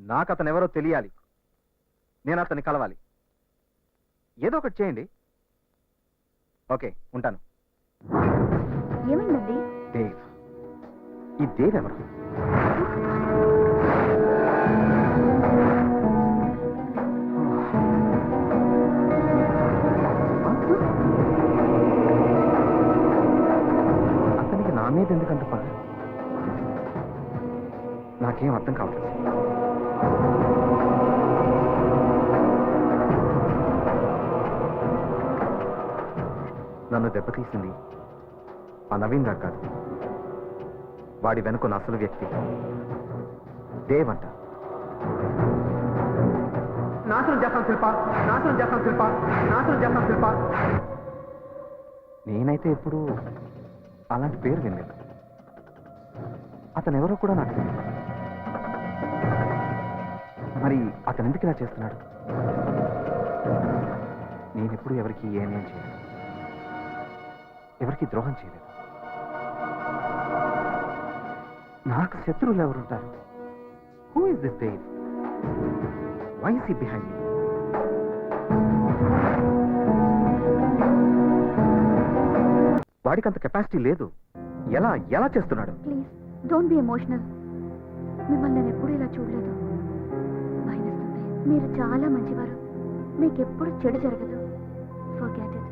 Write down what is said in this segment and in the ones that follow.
నాకు అతను ఎవరో తెలియాలి. నేను అతన్ని కలవాలి. ఏదో ఒకటి చేయండి. ఓకే ఉంటాను. ఏమైందండి? దేవ్. ఈ దేవ్ ఎవరు? అతనికి నా మీద ఎందుకంత పగ? నాకేం అర్థం కావట్లేదు. నన్ను దెబ్బతీసింది ఆ నవీన్ గారు కాదు. వాడి వెనుకున్న అసలు వ్యక్తి. దేవ్ అంట. నాశనం చేస్తాం శిల్ప. నాశనం చేస్తాం శిల్ప. నాశనం చేస్తాం శిల్ప. నేనైతే ఎప్పుడు అలాంటి పేరు వినలేదు. అతను ఎవరో కూడా నాకు తెలియదు. అతను ఎందుకు ఇలా చేస్తున్నాడు? నేను ఎప్పుడు ఎవరికి ఏమేం చేయలేదు. ఎవరికి ద్రోహం చేయలేదు. నాకు శత్రువులు ఎవరుంటారు who is this Dev why behind me వాడికి అంత కెపాసిటీ లేదు. ఎలా ఎలా చేస్తున్నాడు? ప్లీజ్ డోంట్ బి ఎమోషనల్ మిమ్మల్ని నేను ఎప్పుడూ ఇలా చూడలేదు. మీరు చాలా మంచివారు. మీకు ఎప్పుడు చెడు జరగదు. ఫర్గెట్ ఇట్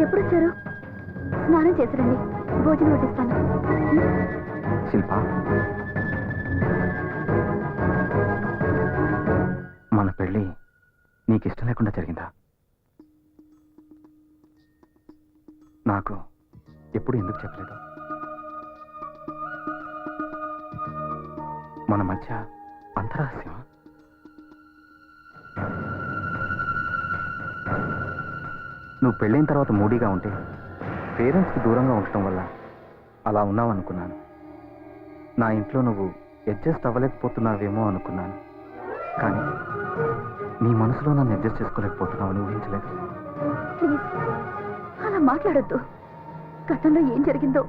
ఎప్పుడు వచ్చారు? స్నానం చేసిరండి. భోజనం వడ్డిస్తాను. శిల్ప. మన పెళ్ళి నీకు ఇష్టం లేకుండా జరిగిందా? నాకు ఎప్పుడు ఎందుకు చెప్పలేదు? మన మధ్య అంతరహస్యమా నువ్వు పెళ్ళైన తర్వాత మూడీగా ఉంటే పేరెంట్స్కి దూరంగా ఉండటం వల్ల అలా ఉన్నావు అనుకున్నాను. నా ఇంట్లో నువ్వు అడ్జస్ట్ అవ్వలేకపోతున్నావేమో అనుకున్నాను. కానీ నీ మనసులో నన్ను అడ్జస్ట్ చేసుకోలేకపోతున్నావని ఊహించలేదు. ప్లీజ్ అలా మాట్లాడొద్దు. గతంలో ఏం జరిగిందో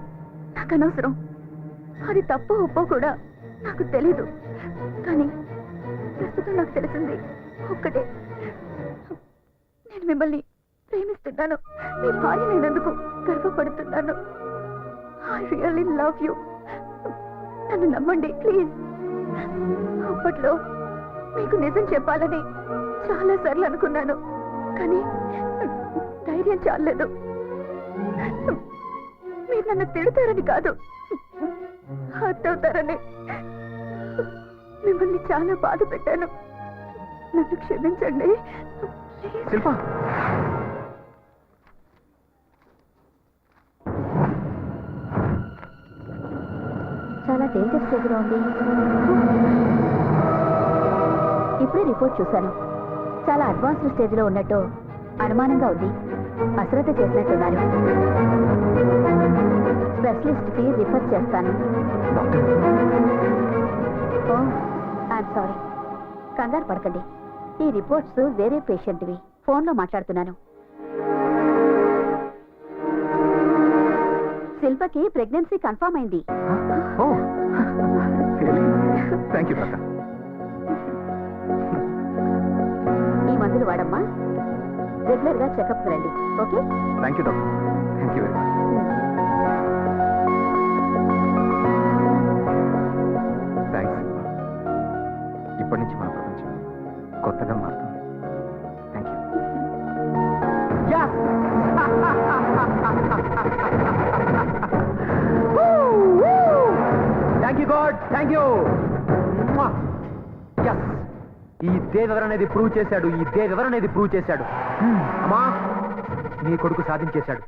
నాకు అనవసరం. అది తప్పు ఒప్పో కూడా నాకు తెలీదు. కానీ ప్రస్తుతం నాకు తెలిసింది ఒక్కటే. నేను మిమ్మల్ని ప్రేమిస్తున్నాను. మీ భార్య నేనందుకు గర్వపడుతున్నాను. ఐ రియల్లీ లవ్ యూ నన్ను నమ్మండి ప్లీజ్ అప్పట్లో మీకు నిజం చెప్పాలని చాలా సార్లు అనుకున్నాను. కానీ ధైర్యం చాలలేదు. మీరు నన్ను తిడతారని కాదు హర్ట్ మిమ్మల్ని చాలా బాధ పెట్టాను. నన్ను క్షమించండి. శిల్ప. డేంజర్ స్టేజ్లో ఉంది ఇప్పుడే రిపోర్ట్ చూశాను. చాలా అడ్వాన్స్డ్ స్టేజ్లో ఉన్నట్టు అనుమానంగా ఉంది. అశ్రద్ధ చేసినట్టున్నారు. స్పెషలిస్ట్కి రిఫర్ చేస్తాను. Oh I'm sorry. కంగారు పడకండి. ఈ రిపోర్ట్స్ వేరే పేషెంట్వి. ఫోన్లో మాట్లాడుతున్నాను. శిల్పకి ప్రెగ్నెన్సీ కన్ఫర్మ్ అయింది. థ్యాంక్ యూ ఈ మందులు వాడమ్మా. రెగ్యులర్గా చెకప్ రండి. Okay thank you doctor thank you very much thank you ఈ దేవ్ అనేది ప్రూవ్ చేశాడు. ఈ దేవ్ అనేది ప్రూవ్ చేశాడు. Hmm. అమ్మా నీ కొడుకు సాధించేశాడు.